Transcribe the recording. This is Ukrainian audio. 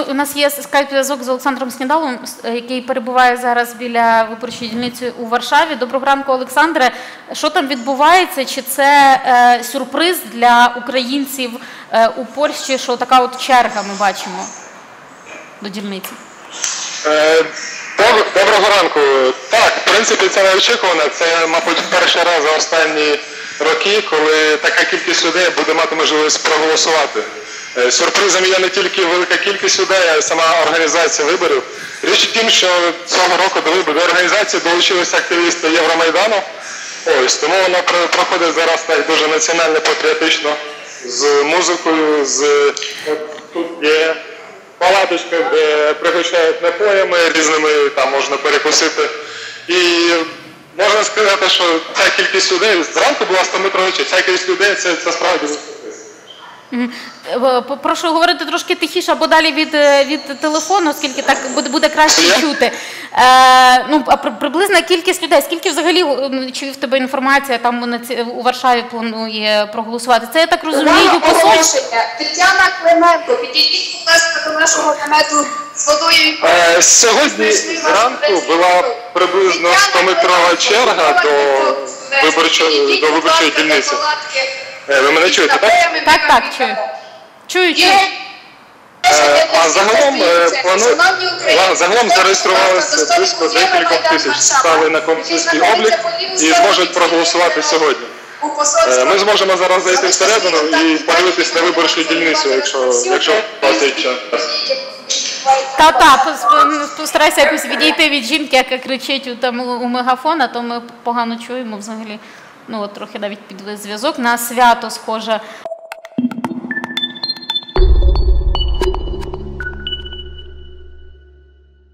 Ну, у нас є скайп-зв'язок з Олександром Снідалом, е, який перебуває зараз біля виборчої дільниці у Варшаві. Доброго ранку, Олександре. Що там відбувається? Чи це е, сюрприз для українців е, у Польщі? Що така от черга ми бачимо до дільниці? Е, доб- Доброго ранку. Так, в принципі, це неочікувано. Це, мабуть, перший раз за останні роки, коли така кількість людей буде мати можливість проголосувати. Е, Сюрпризом є не тільки велика кількість людей, а й сама організація виборів. Річ в тім, що цього року до виборів організації долучилися активісти Євромайдану. Ось тому воно проходить зараз так дуже національно патріотично з музикою, з тут є палаточка, де пригощають напоями різними, там можна перекусити. І можна сказати, що ця кількість людей зранку була 100 метрова ця кількість людей це, це справді сюрприз. Мгм. Е, п- Прошу говорити трошки тихіше або далі від, е, від телефону, оскільки так буде, буде краще Я? чути. Е, ну, приблизна кількість людей. Скільки взагалі чи в тебе інформація там на ці- у Варшаві планує проголосувати? Це я так розумію, оголошення. Тетяна Клименко, підійдіть, будь ласка, до нашого намету з водою. Е, Сьогодні зранку була приблизно 100-метрова черга до виборчої, до виборчої дільниці. Е, Ви мене чуєте, так? Так, так, чую. Чую, чую. Е, А загалом е, плану... ла- загалом зареєструвалися близько декількох тисяч, стали на консульський облік і зможуть проголосувати сьогодні. Е, Ми зможемо зараз зайти всередину і подивитись на виборчу дільницю, якщо, якщо у вас є час. Та та пос- постарайся якось відійти від жінки, яка кричить у там у у мегафон, а то ми погано чуємо взагалі. Ну от трохи навіть під зв'язок на свято схоже.